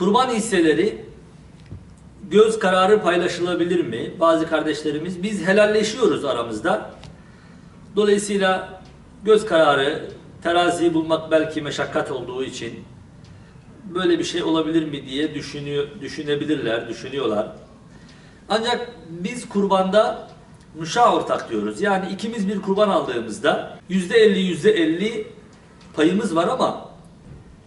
kurban hisseleri göz kararı paylaşılabilir mi? Bazı kardeşlerimiz biz helalleşiyoruz aramızda. Dolayısıyla göz kararı teraziyi bulmak belki meşakkat olduğu için böyle bir şey olabilir mi diye düşünüyor, düşünebilirler, düşünüyorlar. Ancak biz kurbanda müşa ortak diyoruz. Yani ikimiz bir kurban aldığımızda yüzde elli yüzde elli payımız var ama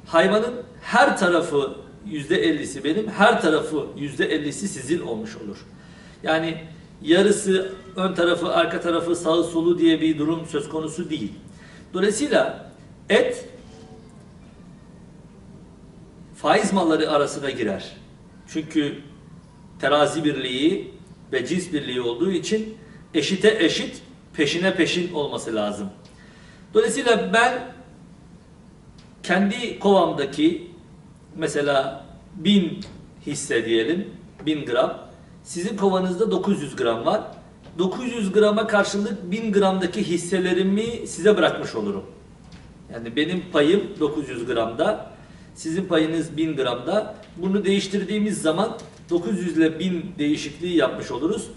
hayvanın her tarafı yüzde ellisi benim, her tarafı yüzde ellisi sizin olmuş olur. Yani yarısı ön tarafı, arka tarafı, sağı solu diye bir durum söz konusu değil. Dolayısıyla et faiz malları arasına girer. Çünkü terazi birliği ve cins birliği olduğu için eşite eşit, peşine peşin olması lazım. Dolayısıyla ben kendi kovamdaki mesela 1000 hisse diyelim, 1000 gram. Sizin kovanızda 900 gram var. 900 grama karşılık 1000 gramdaki hisselerimi size bırakmış olurum. Yani benim payım 900 gramda, sizin payınız 1000 gramda. Bunu değiştirdiğimiz zaman 900 ile 1000 değişikliği yapmış oluruz.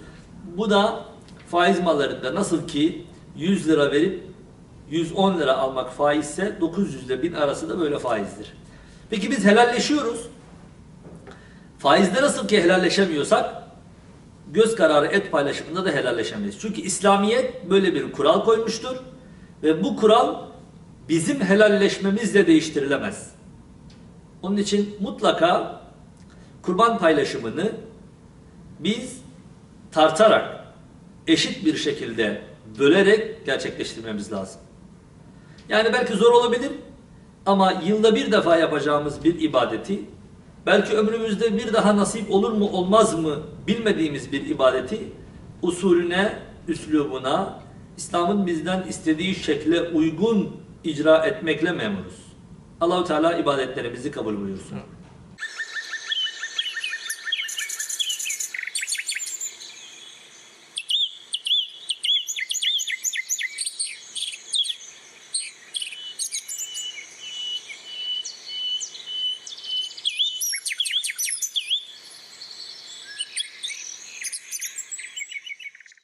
Bu da faiz mallarında nasıl ki 100 lira verip 110 lira almak faizse 900 ile 1000 arası da böyle faizdir. Peki biz helalleşiyoruz. Faizde nasıl ki helalleşemiyorsak göz kararı et paylaşımında da helalleşemeyiz. Çünkü İslamiyet böyle bir kural koymuştur ve bu kural bizim helalleşmemizle değiştirilemez. Onun için mutlaka kurban paylaşımını biz tartarak eşit bir şekilde bölerek gerçekleştirmemiz lazım. Yani belki zor olabilir ama yılda bir defa yapacağımız bir ibadeti belki ömrümüzde bir daha nasip olur mu olmaz mı bilmediğimiz bir ibadeti usulüne, üslubuna, İslam'ın bizden istediği şekle uygun icra etmekle memuruz. Allahu Teala ibadetlerimizi kabul buyursun.